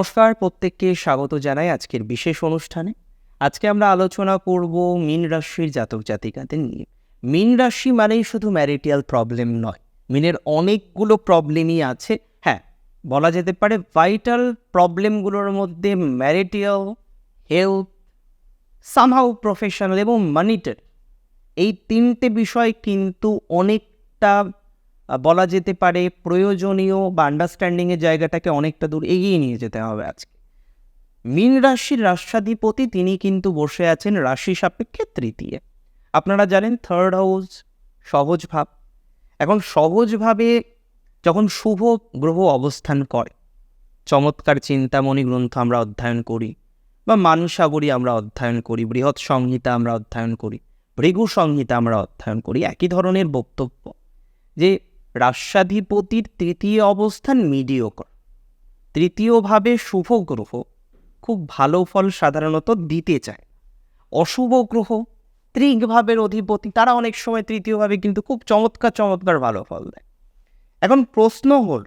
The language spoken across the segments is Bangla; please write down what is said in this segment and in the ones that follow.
নমস্কার, প্রত্যেককে স্বাগত জানাই আজকের বিশেষ অনুষ্ঠানে। আজকে আমরা আলোচনা করব মিন রাশির জাতক জাতিকাদের নিয়ে। মিন রাশি মানেই শুধু ম্যারিটিয়াল প্রবলেম নয়, মিনের অনেকগুলো প্রবলেমই আছে। হ্যাঁ বলা যেতে পারে ভাইটাল প্রবলেমগুলোর মধ্যে ম্যারিটিয়াল, হেলথ, সামহাউ প্রফেশনাল এবং মানিটারি। এই তিনটে বিষয় কিন্তু অনেকটা বলা যেতে পারে প্রয়োজনীয় বা আন্ডারস্ট্যান্ডিংয়ের জায়গাটাকে অনেকটা দূর এগিয়ে নিয়ে যেতে হবে আজকে। মীন রাশির রাষ্ট্রাধিপতি তিনি কিন্তু বসে আছেন রাশি সাপেক্ষে তৃতীয়। আপনারা জানেন থার্ড হাউস সহজ ভাব। এখন সহজভাবে যখন শুভ গ্রহ অবস্থান করে, চমৎকার চিন্তামণি গ্রন্থ আমরা অধ্যয়ন করি বা মানসাগরী আমরা অধ্যয়ন করি, বৃহৎ সংহিতা আমরা অধ্যয়ন করি, ভৃগু সংহিতা আমরা অধ্যয়ন করি, একই ধরনের বক্তব্য যে রাষ্ট্রাধিপতির তৃতীয় অবস্থান মিডিওকর তৃতীয়ভাবে শুভ গ্রহ খুব ভালো ফল সাধারণত দিতে চায়। অশুভ গ্রহ ত্রিকভাবের অধিপতি, তারা অনেক সময় তৃতীয়ভাবে কিন্তু খুব চমৎকার চমৎকার ভালো ফল দেয়। এখন প্রশ্ন হল,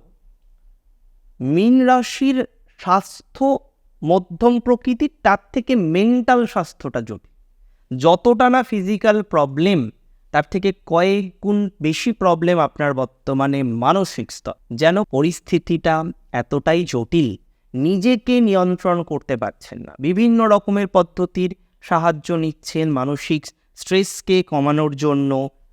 মীন রাশির স্বাস্থ্য মধ্যম প্রকৃতির, তার থেকে মেন্টাল স্বাস্থ্যটা জটিল। যতটা না ফিজিক্যাল প্রবলেম তার থেকে কয়েক গুণ বেশি প্রবলেম আপনার বর্তমানে মানসিক স্তর। যেন পরিস্থিতিটা এতটাই জটিল, নিজেকে নিয়ন্ত্রণ করতে পারছেন না। বিভিন্ন রকমের পদ্ধতির সাহায্য নিচ্ছেন মানসিক স্ট্রেসকে কমানোর জন্য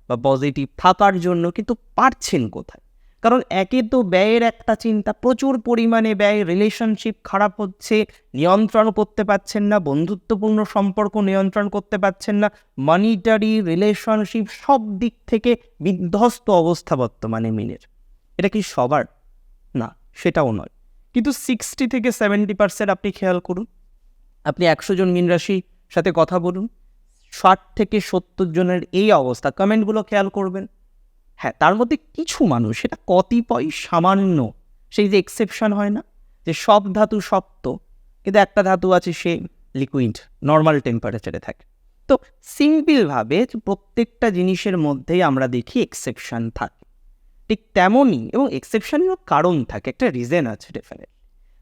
বা পজিটিভ থাকার জন্য, কিন্তু পারছেন কোথায়? কারণ একে তো ব্যয়ের একটা চিন্তা, প্রচুর পরিমাণে ব্যয় রিলেশনশিপ খারাপ হচ্ছে, নিয়ন্ত্রণ করতে পারছেন না, বন্ধুত্বপূর্ণ সম্পর্ক নিয়ন্ত্রণ করতে পারছেন না মানিটারি রিলেশনশিপ সব দিক থেকে বিধ্বস্ত অবস্থা বর্তমানে মিনের। এটা কি সবার? না, সেটাও নয়। কিন্তু সিক্সটি থেকে সেভেন্টি পার্সেন্ট আপনি খেয়াল করুন। আপনি একশো জন মিন রাশির সাথে কথা বলুন। ষাট থেকে সত্তর জনের এই অবস্থা। কমেন্টগুলো খেয়াল করবেন। হ্যাঁ তার মধ্যে কিছু মানুষ, সেটা কতিপয় সামান্য, সেই যে এক্সেপশন হয় না, যে সব ধাতু শক্ত, কিন্তু একটা ধাতু আছে সে লিকুইড নর্মাল টেম্পারেচারে থাকে। তো সিম্পলভাবে প্রত্যেকটা জিনিসের মধ্যেই আমরা দেখি এক্সেপশন থাকে। ঠিক তেমনই, এবং এক্সেপশনেরও কারণ থাকে, একটা রিজন আছে ডেফিনেটলি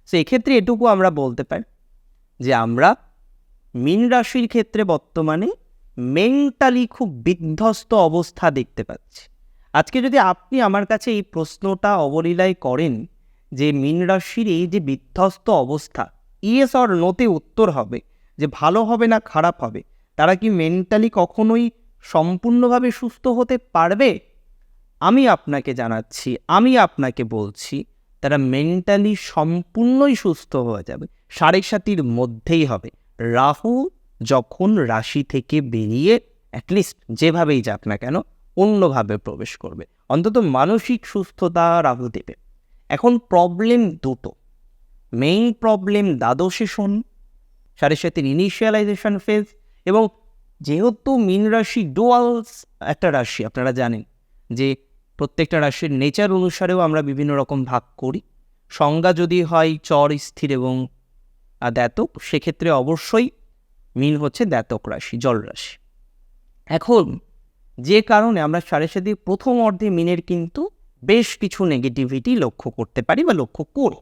সো এক্ষেত্রে এটুকু আমরা বলতে পারি, যে আমরা মীন রাশির ক্ষেত্রে বর্তমানে মেন্টালি খুব বিধ্বস্ত অবস্থা দেখতে পাচ্ছি। আজকে যদি আপনি আমার কাছে এই প্রশ্নটা অবলীলায় করেন যে মীন রাশির এই যে বিধ্বস্ত অবস্থা, ইয়েস অর নোতে উত্তর হবে যে ভালো হবে না খারাপ হবে। তারা কি মেন্টালি কখনোই সম্পূর্ণভাবে সুস্থ হতে পারবে? আমি আপনাকে জানাচ্ছি, আমি আপনাকে বলছি, তারা মেন্টালি সম্পূর্ণই সুস্থ হয়ে যাবে। সাড়ে সাতির মধ্যেই হবে। রাহু যখন রাশি থেকে বেরিয়ে অ্যাটলিস্ট যেভাবেই যাক না কেন অন্যভাবে প্রবেশ করবে। অন্তত মানসিক সুস্থতা রাহু দেবে। এখন প্রবলেম দুটো। মেইন প্রবলেম দ্বাদশে শনি, সাড়ে সাথে ইনিশিয়ালাইজেশন ফেজ এবং যেহেতু মীন রাশি ডুয়ালস একটা রাশি, আপনারা জানেন যে প্রত্যেকটা রাশির নেচার অনুসারেও আমরা বিভিন্ন রকম ভাগ করি। সংজ্ঞা যদি হয় চর, স্থির এবং দ্যাতক সেক্ষেত্রে অবশ্যই মীন হচ্ছে দ্যাতক রাশি, জল রাশি। এখন যে কারণে আমরা সাড়ে সাথে প্রথম অর্ধে মিনের কিন্তু বেশ কিছু নেগেটিভিটি লক্ষ্য করতে পারি বা লক্ষ্য করি।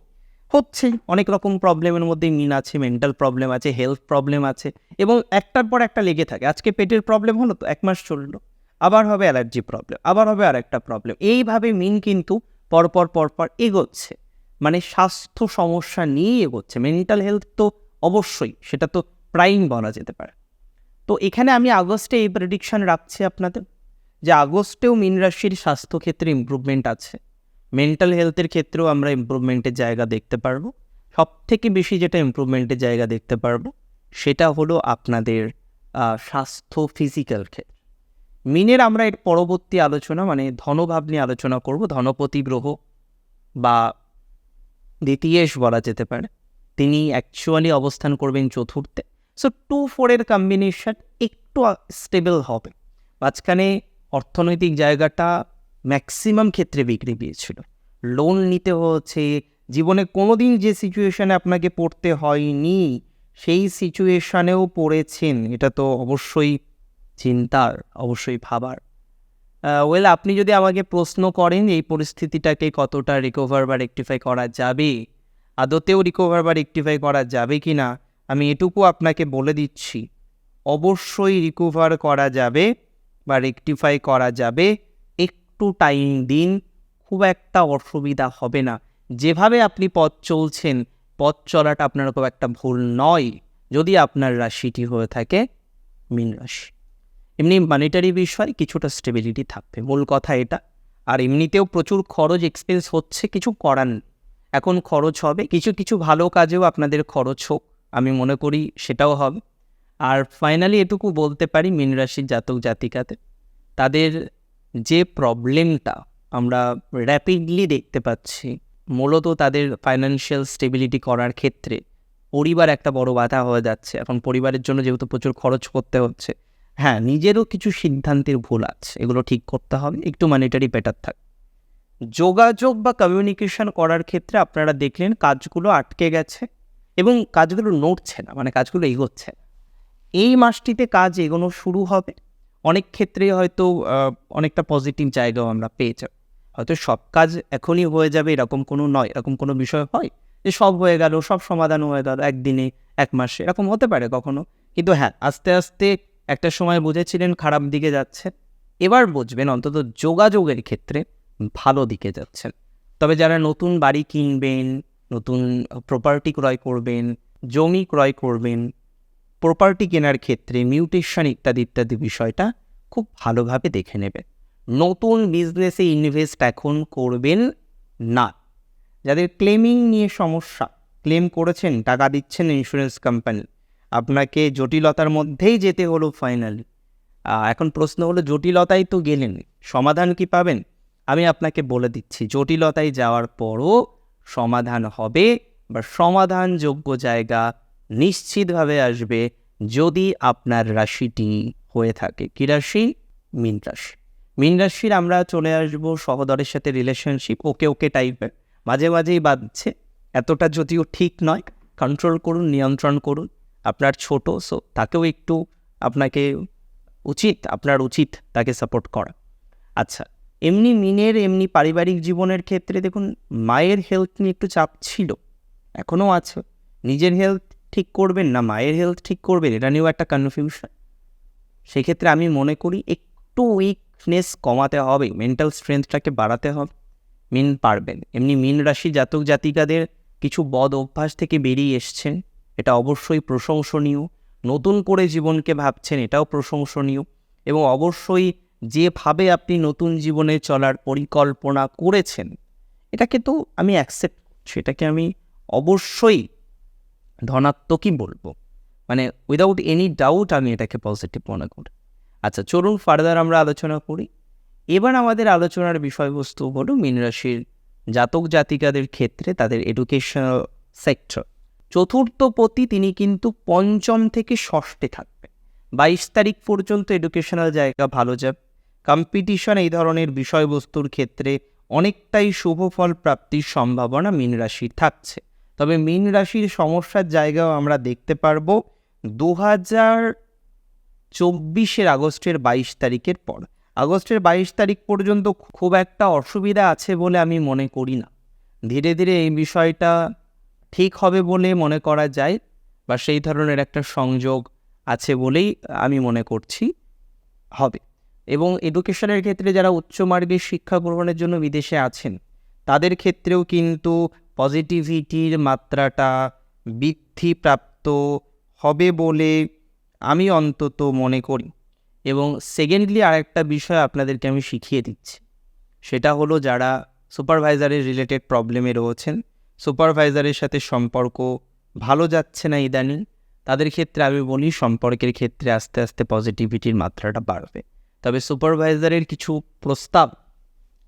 হচ্ছে অনেক রকম প্রবলেমের মধ্যে মিন আছে মেন্টাল প্রবলেম আছে হেলথ প্রবলেম আছে এবং একটার পর একটা লেগে থাকে। আজকে পেটের প্রবলেম হলো তো, এক মাস চলল। আবার হবে অ্যালার্জি প্রবলেম আবার হবে আর একটা প্রবলেম এইভাবে মিন কিন্তু পরপর পরপর এগোচ্ছে। মানে স্বাস্থ্য সমস্যা নিয়েই এগোচ্ছে। মেন্টাল হেলথ তো অবশ্যই, সেটা তো প্রাইম বলা যেতে পারে। তো এখানে আমি আগস্টে এই প্রেডিকশন রাখছি আপনাদের, যে আগস্টেও মীন রাশির স্বাস্থ্যক্ষেত্রে ইমপ্রুভমেন্ট আছে। মেন্টাল হেলথের ক্ষেত্রেও আমরা ইমপ্রুভমেন্টের জায়গা দেখতে পারব। সব থেকে বেশি যেটা ইমপ্রুভমেন্টের জায়গা দেখতে পারব, সেটা হলো আপনাদের স্বাস্থ্য ফিজিক্যাল ক্ষেত্রে। মিনের আমরা এর পরবর্তী আলোচনা মানে ধনভাব নিয়ে আলোচনা করব। ধনপতি গ্রহ বা দ্বিতীয়েশ বলা যেতে পারে, তিনি অ্যাকচুয়ালি অবস্থান করবেন চতুর্থে। সো টু ফোরের কম্বিনেশন একটু স্টেবল হবে। মাঝখানে অর্থনৈতিক জায়গাটা ম্যাক্সিমাম ক্ষেত্রে বিক্রি পেয়েছিল। লোন নিতে হচ্ছে। জীবনে কোনোদিন যে সিচুয়েশানে আপনাকে পড়তে হয়নি, সেই সিচুয়েশানেও পড়েছেন। এটা তো অবশ্যই চিন্তার, অবশ্যই ভাবার। ওয়েল আপনি যদি আমাকে প্রশ্ন করেন, এই পরিস্থিতিটাকে কতটা রিকভার বা রেকটিফাই করা যাবে, আদতেও রিকভার বা রেকটিফাই করা যাবে কি না আমি এটুকু আপনাকে বলে দিচ্ছি। অবশ্যই রিকভার করা যাবে বা রেকটিফাই করা যাবে। একটু টাইম দিন, খুব একটা অসুবিধা হবে না। যেভাবে আপনি পথ চলছেন, পথ চলাটা আপনার খুব একটা ভুল নয়। যদি আপনার রাশিটি হয়ে থাকে, মীন রাশি। এমনি মানিটারি বিষয় কিছুটা স্টেবিলিটি থাকবে, মূল কথা এটা। আর এমনিতেও প্রচুর খরচ এক্সপেন্স হচ্ছে, কিছু করার নেই। এখন খরচ হবে, কিছু কিছু ভালো কাজেও আপনাদের খরচ হোক। আমি মনে করি সেটাও হবে। আর ফাইনালি এটুকু বলতে পারি মীন রাশির জাতক জাতিকাতে, তাদের যে প্রবলেমটা আমরা র্যাপিডলি দেখতে পাচ্ছি, মূলত তাদের ফাইন্যান্সিয়াল স্টেবিলিটি করার ক্ষেত্রে পরিবার একটা বড় বাধা হয়ে যাচ্ছে। এখন পরিবারের জন্য যেহেতু প্রচুর খরচ করতে হচ্ছে হ্যাঁ নিজেরও কিছু সিদ্ধান্তের ভুল আছে, এগুলো ঠিক করতে হবে, একটু মানিটারি বেটার থাক। যোগাযোগ বা কমিউনিকেশন করার ক্ষেত্রে আপনারা দেখলেন কাজগুলো আটকে গেছে। এবং কাজগুলো নড়ছে না মানে কাজগুলো এগোচ্ছে এই মাসটিতে কাজ এগোনো শুরু হবে। অনেক ক্ষেত্রে হয়তো অনেকটা পজিটিভ জায়গাও আমরা পেয়ে যাব। হয়তো সব কাজ এখনই হয়ে যাবে, এরকম কোনো নয়, এরকম কোনো বিষয় হয় যে সব হয়ে গেল, সব সমাধান হয়ে গেল একদিনে, এক মাসে, এরকম হতে পারে কখনো। কিন্তু হ্যাঁ আস্তে আস্তে একটা সময় বুঝেছিলেন, খারাপ দিকে যাচ্ছে এবার বুঝবেন, অন্তত যোগাযোগের ক্ষেত্রে ভালো দিকে যাচ্ছেন। তবে যারা নতুন বাড়ি কিনবেন নতুন প্রপার্টি ক্রয় করবেন, জমি ক্রয় করবেন প্রপার্টি কেনার ক্ষেত্রে মিউটেশন ইত্যাদি ইত্যাদি বিষয়টা খুব ভালোভাবে দেখে নেবেন। নতুন বিজনেসে ইনভেস্ট এখন করবেন না। যাদের ক্লেমিং নিয়ে সমস্যা ক্লেম করেছেন, টাকা দিচ্ছেন ইন্স্যুরেন্স কোম্পানি আপনাকে জটিলতার মধ্যেই যেতে হলো ফাইনালি এখন প্রশ্ন হলো, জটিলতায় তো গেলেন, সমাধান কি পাবেন? আমি আপনাকে বলে দিচ্ছি, জটিলতায় যাওয়ার পরও সমাধান হবে বা সমাধানযোগ্য জায়গা নিশ্চিতভাবে আসবে যদি আপনার রাশিটি হয়ে থাকে। কী রাশি? মীন রাশি। মীন রাশির আমরা চলে আসব সহদরের সাথে রিলেশনশিপ ওকে ওকে টাইপের মাঝে মাঝেই বাঁধছে। এতটা যদিও ঠিক নয়। কন্ট্রোল করুন, নিয়ন্ত্রণ করুন। আপনার ছোট সো তাকেও একটু আপনাকে উচিত, আপনার উচিত তাকে সাপোর্ট করা। আচ্ছা এমনি মিনের, এমনি পারিবারিক জীবনের ক্ষেত্রে দেখুন, মায়ের হেলথ নিয়ে একটু চাপ ছিল এখনও আছে। নিজের হেলথ ঠিক করবেন না, মায়ের হেলথ ঠিক করবেন, এটা নিয়েও একটা কনফিউশন সেক্ষেত্রে আমি মনে করি একটু উইকনেস কমাতে হবে মেন্টাল স্ট্রেংথটাকে বাড়াতে হবে। মিন পারবেন। এমনি মিন রাশি জাতক জাতিকাদের কিছু বদ অভ্যাস থেকে বেরিয়ে এসছেন, এটা অবশ্যই প্রশংসনীয়। নতুন করে জীবনকে ভাবছেন, এটাও প্রশংসনীয়। এবং অবশ্যই যেভাবে আপনি নতুন জীবনে চলার পরিকল্পনা করেছেন, এটাকে তো আমি অ্যাকসেপ্ট করছি এটাকে আমি অবশ্যই ধনাত্মকই বলব। মানে উইদাউট এনি ডাউট আমি এটাকে পজিটিভ মনে করি। আচ্ছা চলুন ফার্দার আমরা আলোচনা করি। এবার আমাদের আলোচনার বিষয়বস্তু হলো মীন রাশির জাতক জাতিকাদের ক্ষেত্রে তাদের এডুকেশনাল সেক্টর চতুর্থ পতি তিনি কিন্তু পঞ্চম থেকে ষষ্ঠে থাকবেন। বাইশ তারিখ পর্যন্ত এডুকেশনাল জায়গা ভালো যাবে। কম্পিটিশন এই ধরনের বিষয়বস্তুর ক্ষেত্রে অনেকটাই শুভ ফল প্রাপ্তির সম্ভাবনা মীন রাশির থাকছে। তবে মীন রাশির সমস্যার জায়গাও আমরা দেখতে পারব দু হাজার চব্বিশের আগস্টের বাইশ তারিখের পর। আগস্টের বাইশ তারিখ পর্যন্ত খুব একটা অসুবিধা আছে বলে আমি মনে করি না। ধীরে ধীরে এই বিষয়টা ঠিক হবে বলে মনে করা যায় বা সেই ধরনের একটা সংযোগ আছে বলেই আমি মনে করছি হবে। এবং এডুকেশনের ক্ষেত্রে যারা উচ্চ মার্গের শিক্ষা গ্রহণের জন্য বিদেশে আছেন, তাদের ক্ষেত্রেও কিন্তু পজিটিভিটির মাত্রাটা বৃদ্ধিপ্রাপ্ত হবে বলে আমি অন্তত মনে করি। এবং সেকেন্ডলি আরেকটা বিষয় আপনাদেরকে আমি শিখিয়ে দিচ্ছি। সেটা হলো যারা সুপারভাইজারের রিলেটেড প্রবলেমে রয়েছেন সুপারভাইজারের সাথে সম্পর্ক ভালো যাচ্ছে না ইদানিং, তাদের ক্ষেত্রে আমি বলি সম্পর্কের ক্ষেত্রে আস্তে আস্তে পজিটিভিটির মাত্রাটা বাড়বে। তবে সুপারভাইজারের কিছু প্রস্তাব,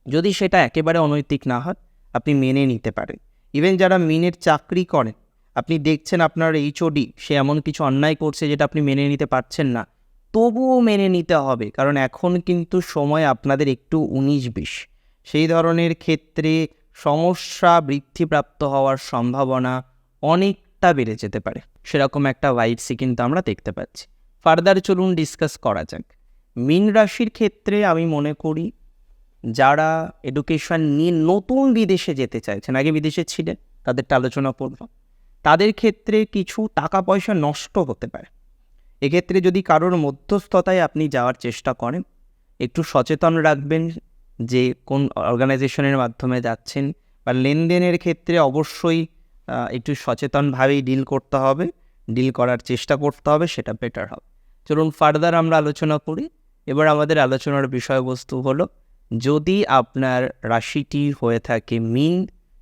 যদি সেটা একেবারে অনৈতিক না হয়, আপনি মেনে নিতে পারেন। ইভেন যারা মিনের চাকরি করেন, আপনি দেখছেন আপনার এইচওডি সে এমন কিছু অন্যায় করছে যেটা আপনি মেনে নিতে পারছেন না। তবুও মেনে নিতে হবে, কারণ এখন কিন্তু সময় আপনাদের একটু উনিশ বিশ। সেই ধরনের ক্ষেত্রে সমস্যা বৃদ্ধিপ্রাপ্ত হওয়ার সম্ভাবনা অনেকটা বেড়ে যেতে পারে। সেরকম একটা ভাইবসই কিন্তু আমরা দেখতে পাচ্ছি। ফার্দার চলুন ডিসকাস করা যাক। মীন রাশির ক্ষেত্রে আমি মনে করি যারা এডুকেশন নিয়ে নতুন বিদেশে যেতে চাইছেন, আগে বিদেশে ছিলেন, তাদেরটা আলোচনা করব। তাদের ক্ষেত্রে কিছু টাকা পয়সা নষ্ট হতে পারে। এক্ষেত্রে যদি কারোর মধ্যস্থতায় আপনি যাওয়ার চেষ্টা করেন, একটু সচেতন রাখবেন যে কোন অর্গানাইজেশনের মাধ্যমে যাচ্ছেন বা লেনদেনের ক্ষেত্রে অবশ্যই একটু সচেতনভাবেই ডিল করতে হবে। ডিল করার চেষ্টা করতে হবে, সেটা বেটার হবে। চলুন ফার্দার আমরা আলোচনা করি। এবার আমাদের আলোচনার বিষয়বস্তু হলো, যদি আপনার রাশিটি হয়ে থাকে মিন,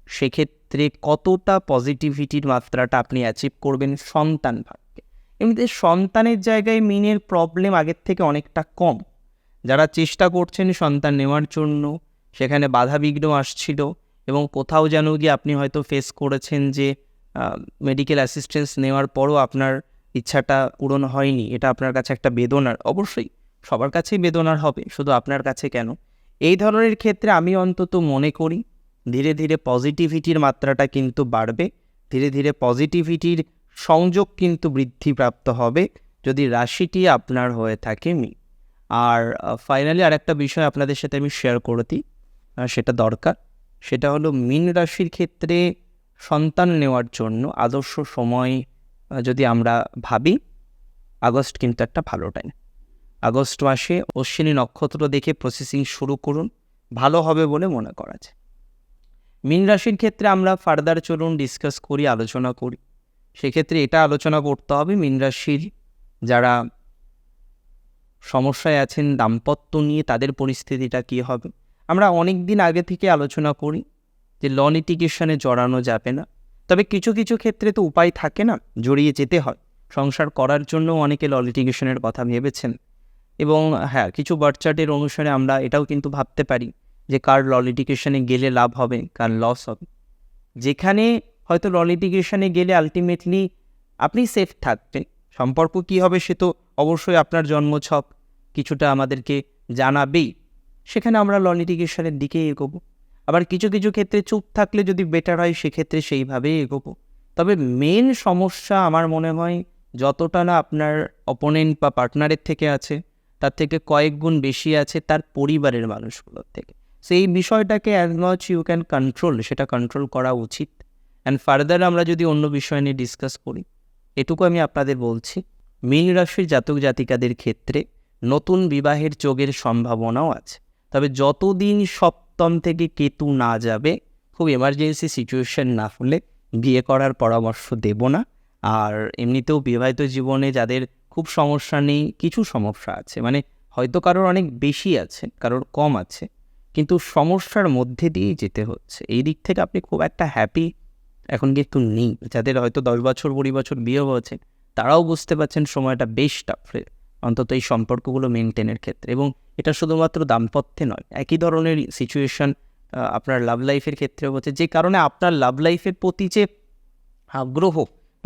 সেক্ষেত্রে কতটা পজিটিভিটির মাত্রাটা আপনি অ্যাচিভ করবেন সন্তান ভাগ্যে? এমনিতে সন্তানের জায়গায় মিনের প্রবলেম আগের থেকে অনেকটা কম। যারা চেষ্টা করছেন সন্তান নেওয়ার জন্য, সেখানে বাধা বিঘ্ন আসছিল এবং কোথাও যেন গিয়ে আপনি হয়তো ফেস করেছেন যে মেডিকেল অ্যাসিস্ট্যান্স নেওয়ার পরও আপনার ইচ্ছাটা পূরণ হয়নি। এটা আপনার কাছে একটা বেদনার। অবশ্যই সবার কাছেই বেদনার হবে, শুধু আপনার কাছে কেন? এই ধরনের ক্ষেত্রে আমি অন্তত মনে করি, ধীরে ধীরে পজিটিভিটির মাত্রাটা কিন্তু বাড়বে, ধীরে ধীরে পজিটিভিটির সংযোগ কিন্তু বৃদ্ধিপ্রাপ্ত হবে, যদি রাশিটি আপনার হয়ে থাকে মি। আর ফাইনালি আরেকটা বিষয় আপনাদের সাথে আমি শেয়ার করে দিই সেটা দরকার, সেটা হলো মিন রাশির ক্ষেত্রে সন্তান নেওয়ার জন্য আদর্শ সময় যদি আমরা ভাবি, আগস্ট কিন্তু একটা ভালো টাইম আগস্ট মাসে অশ্বিনী নক্ষত্র দেখে প্রসেসিং শুরু করুন, ভালো হবে বলে মনে করা যায়। মিন রাশির ক্ষেত্রে আমরা ফার্দার চলুন ডিসকাস করি, আলোচনা করি। সেক্ষেত্রে এটা আলোচনা করতে হবে মিন রাশির যারা সমস্যায় আছেন, দাম্পত্য নিয়ে তাদের পরিস্থিতিটা কী হবে। আমরা অনেক দিন আগে থেকে আলোচনা করি যে ল লিটিগেশনে জড়ানো যাবে না। তবে কিছু কিছু ক্ষেত্রে তো উপায় থাকে না, জড়িয়ে যেতে হয়। সংসার করার জন্য অনেকে ল লিটিগেশনের কথা ভেবেছেন। এবং হ্যাঁ কিছু বার্থ চার্টের অনুসারে আমরা এটাও কিন্তু ভাবতে পারি যে কার ল লিটিগেশনে গেলে লাভ হবে, কার লস হবে। যেখানে হয়তো ল লিটিগেশনে গেলে আলটিমেটলি আপনি সেফ থাকবেন। সম্পর্ক কী হবে সে তো অবশ্যই আপনার জন্মছক, কিছুটা আমাদেরকে জানাবেই। সেখানে আমরা ল লিটিগেশনের দিকেই এগোবো। আবার কিছু কিছু ক্ষেত্রে চুপ থাকলে যদি বেটার হয়, সেক্ষেত্রে সেইভাবেই এগোবো। তবে মেন সমস্যা আমার মনে হয় যতটা না আপনার অপোনেন্ট বা পার্টনারের থেকে আছে তার থেকে কয়েক গুণ বেশি আছে তার পরিবারের মানুষগুলোর থেকে। সো এই বিষয়টাকে as much you can control সেটা কন্ট্রোল করা উচিত। অ্যান্ড ফার্দার আমরা যদি অন্য বিষয় নিয়ে ডিসকাস করি, এটুকু আমি আপনাদের বলছি, মীন রাশির জাতক জাতিকাদের ক্ষেত্রে নতুন বিবাহের যোগের সম্ভাবনাও আছে। তবে যতদিন সপ্তম থেকে কেতু না যাবে, খুব এমার্জেন্সি সিচুয়েশন না হলে বিয়ে করার পরামর্শ দেব না। আর এমনিতেও বিবাহিত জীবনে যাদের খুব সমস্যা নেই, কিছু সমস্যা আছে। মানে হয়তো কারোর অনেক বেশি আছে, কারোর কম আছে, কিন্তু সমস্যার মধ্যে দিয়েই যেতে হচ্ছে। এই দিক থেকে আপনি খুব একটা হ্যাপি এখন কিন্তু নেই। যাদের হয়তো দশ বছর, কুড়ি বছর বিয়ে হয়েছে, তারাও বুঝতে পারছেন সময়টা বেশ টাফে অন্তত এই সম্পর্কগুলো মেনটেনের ক্ষেত্রে। এবং এটা শুধুমাত্র দাম্পত্যে নয়, একই ধরনের সিচুয়েশন আপনার লাভ লাইফের ক্ষেত্রেও হচ্ছে। যে কারণে আপনার লাভ লাইফের প্রতি যে আগ্রহ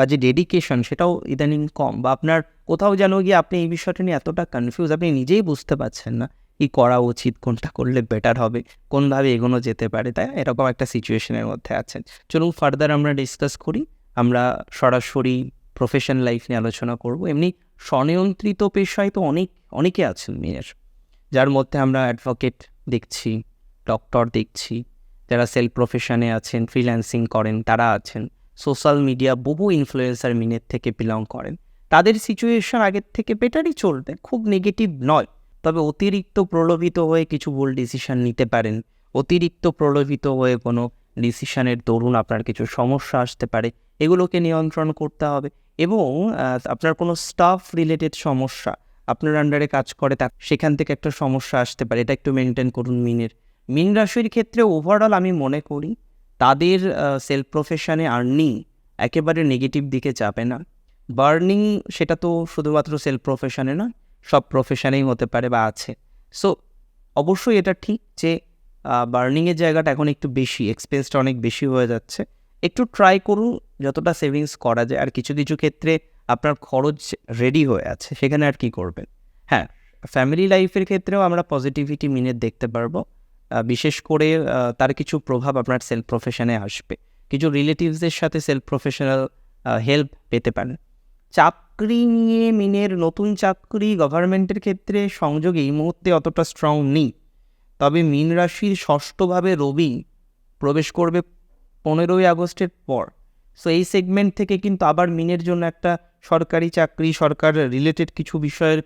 বা যে ডেডিকেশন সেটাও ইদানিং কম বা আপনার কোথাও যেন গিয়ে আপনি এই বিষয়টা নিয়ে এতটা কনফিউজ আপনি নিজেই বুঝতে পারছেন না কি করা উচিত, কোনটা করলে বেটার হবে কোনভাবে এগোনো যেতে পারে, তাই? এরকম একটা সিচুয়েশনের মধ্যে আছেন। চলুন ফার্দার আমরা ডিসকাস করি। আমরা সরাসরি প্রফেশন লাইফ নিয়ে আলোচনা করব। এমনি স্বনিয়ন্ত্রিত পেশায় তো অনেক, অনেকে আছেন মেয়ের। যার মধ্যে আমরা অ্যাডভোকেট দেখছি ডক্টর দেখছি, যারা সেলফ প্রফেশনে আছেন ফ্রিল্যান্সিং করেন, তারা আছেন। সোশ্যাল মিডিয়া বহু ইনফ্লুয়েন্সার মিনের থেকে বিলং করেন। তাদের সিচুয়েশন আগের থেকে বেটারই চলবে, খুব নেগেটিভ নয়। তবে অতিরিক্ত প্রলোভিত হয়ে কিছু ভুল ডিসিশন নিতে পারেন। অতিরিক্ত প্রলোভিত হয়ে কোনো ডিসিশনের দরুন আপনার কিছু সমস্যা আসতে পারে। এগুলোকে নিয়ন্ত্রণ করতে হবে এবং আপনার কোনো স্টাফ রিলেটেড সমস্যা আপনার আন্ডারে কাজ করে, তা সেখান থেকে একটা সমস্যা আসতে পারে। এটা একটু মেনটেন করুন মিনের। মিন রাশির ক্ষেত্রে ওভারঅল আমি মনে করি তাদের সেলফ প্রফেশনে আর্নিং একেবারে নেগেটিভ দিকে যাবে না। বার্নিং সেটা তো শুধুমাত্র সেলফ প্রফেশনে না সব প্রফেশনেই হতে পারে বা আছে। সো অবশ্যই এটা ঠিক যে বার্নিংয়ের জায়গাটা এখন একটু বেশি এক্সপেন্সটা অনেক বেশি হয়ে যাচ্ছে। একটু ট্রাই করুন, যতটা সেভিংস করা যায়। আর কিছু কিছু ক্ষেত্রে আপনার খরচ রেডি হয়ে আছে, সেখানে আর কি করবেন? হ্যাঁ ফ্যামিলি লাইফের ক্ষেত্রেও আমরা পজিটিভিটি মিনে দেখতে পারব। বিশেষ করে তার কিছু প্রভাব আপনার সেলফ প্রফেশনে আসবে। কিছু রিলেটিভসদের সাথে সেলফ প্রফেশনাল হেল্প পেতে পারেন। চাকরি নিয়ে মিনের নতুন চাকরি গভর্নমেন্টের ক্ষেত্রে সংযোগ এই মুহূর্তে অতটা স্ট্রং নেই। তবে মিন রাশির ষষ্ঠভাবে রবি প্রবেশ করবে পনেরোই আগস্টের পর। সো এই সেগমেন্ট থেকে কিন্তু আবার মিনের জন্য একটা সরকারি চাকরি, সরকার রিলেটেড কিছু বিষয়ের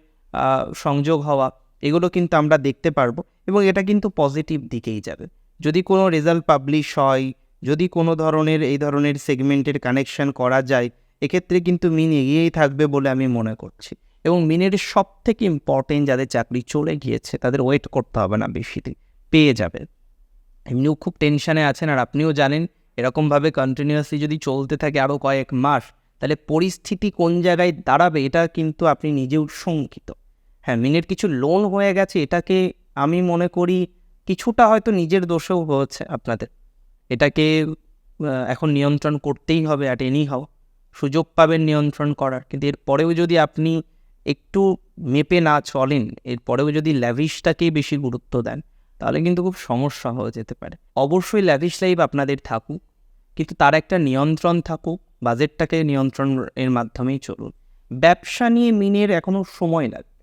সংযোগ হওয়া এগুলো কিন্তু আমরা দেখতে পারব এবং এটা কিন্তু পজিটিভ দিকেই যাবে। যদি কোনো রেজাল্ট পাবলিশ হয়, যদি কোনো ধরনের, এই ধরনের সেগমেন্টের কানেকশন করা যায়, এক্ষেত্রে কিন্তু মিন এগিয়েই থাকবে বলে আমি মনে করছি। এবং মিনের সব থেকে ইম্পর্টেন্ট যাদের চাকরি চলে গিয়েছে, তাদের ওয়েট করতে হবে না বেশি দিন, পেয়ে যাবে। এমনিও খুব টেনশানে আছেন আর আপনিও জানেন, এরকমভাবে কন্টিনিউয়াসলি যদি চলতে থাকে আরও কয়েক মাস, তাহলে পরিস্থিতি কোন জায়গায় দাঁড়াবে, এটা কিন্তু আপনি নিজেও শঙ্কিত হ্যাঁ মিনের কিছু লোন হয়ে গেছে, এটাকে আমি মনে করি কিছুটা হয়তো নিজের দোষেও হয়েছে আপনাদের। এটাকে এখন নিয়ন্ত্রণ করতেই হবে অ্যাট এনি হাও সুযোগ পাবেন নিয়ন্ত্রণ করার, কিন্তু এরপরেও যদি আপনি একটু মেপে না চলেন এরপরেও যদি ল্যাভিশটাকেই বেশি গুরুত্ব দেন, তাহলে কিন্তু খুব সমস্যা হয়ে যেতে পারে। অবশ্যই ল্যাভিশ লাইফ আপনাদের থাকুক, কিন্তু তার একটা নিয়ন্ত্রণ থাকুক বাজেটটাকে নিয়ন্ত্রণ এর মাধ্যমেই চলুন। ব্যবসা নিয়ে মিনের এখনও সময় লাগবে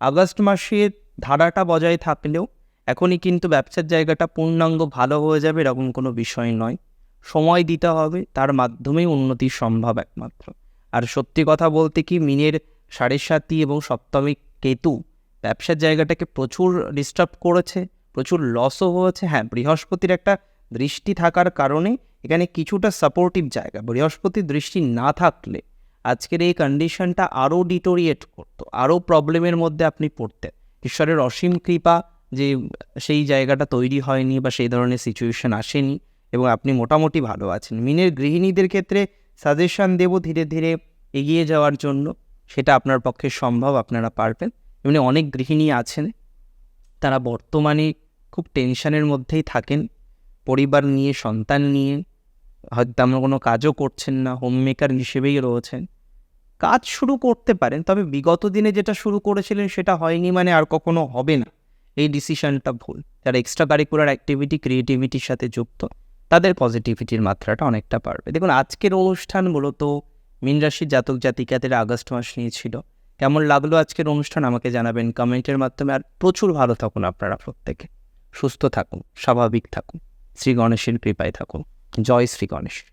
আগস্ট মাসের ধারাটা বজায় থাকলেও এখনই কিন্তু ব্যবসার জায়গাটা পূর্ণাঙ্গ ভালো হয়ে যাবে এরকম কোনো বিষয় নয়। সময় দিতে হবে, তার মাধ্যমেই উন্নতি সম্ভব একমাত্র। আর সত্যি কথা বলতে কি, মিনের সাড়ে সাতি এবং সপ্তমিক কেতু ব্যবসার জায়গাটাকে প্রচুর ডিস্টার্ব করেছে, প্রচুর লসও হয়েছে। হ্যাঁ বৃহস্পতির একটা দৃষ্টি থাকার কারণে এখানে কিছুটা সাপোর্টিভ জায়গা। বৃহস্পতির দৃষ্টি না থাকলে আজকের এই কন্ডিশনটা আরও ডিটোরিয়েট করতো আরও প্রবলেমের মধ্যে আপনি পড়তেন। ঈশ্বরের অসীম কৃপা যে সেই জায়গাটা তৈরি হয়নি বা সেই ধরনের সিচুয়েশন আসেনি এবং আপনি মোটামুটি ভালো আছেন। মিনের গৃহিণীদের ক্ষেত্রে সাজেশন দেব ধীরে ধীরে এগিয়ে যাওয়ার জন্য, সেটা আপনার পক্ষে সম্ভব, আপনারা পারবেন। এমনি অনেক গৃহিণী আছেন, তারা বর্তমানে খুব টেনশনের মধ্যেই থাকেন, পরিবার নিয়ে, সন্তান নিয়ে, হয়তো আমরা কোনো কাজও করছেন না হোম মেকার হিসেবেই রয়েছেন। কাজ শুরু করতে পারেন, তবে বিগত দিনে যেটা শুরু করেছিলেন সেটা হয়নি মানে আর কখনো হবে না। এই ডিসিশনটা ভুল। যারা এক্সট্রা কারিকুলার অ্যাক্টিভিটি ক্রিয়েটিভিটির সাথে যুক্ত, তাদের পজিটিভিটির মাত্রাটা অনেকটা বাড়বে। দেখুন, আজকের অনুষ্ঠান মূলত মীন রাশির জাতক জাতিকাদের আগস্ট মাস নিয়ে ছিল। কেমন লাগল আজকের অনুষ্ঠান আমাকে জানাবেন কমেন্টের মাধ্যমে। আর প্রচুর ভালো থাকুন আপনারা প্রত্যেকে। সুস্থ থাকুন, স্বাভাবিক থাকুন, শ্রী গণেশের কৃপায় থাকুন। জয় শ্রী গণেশ।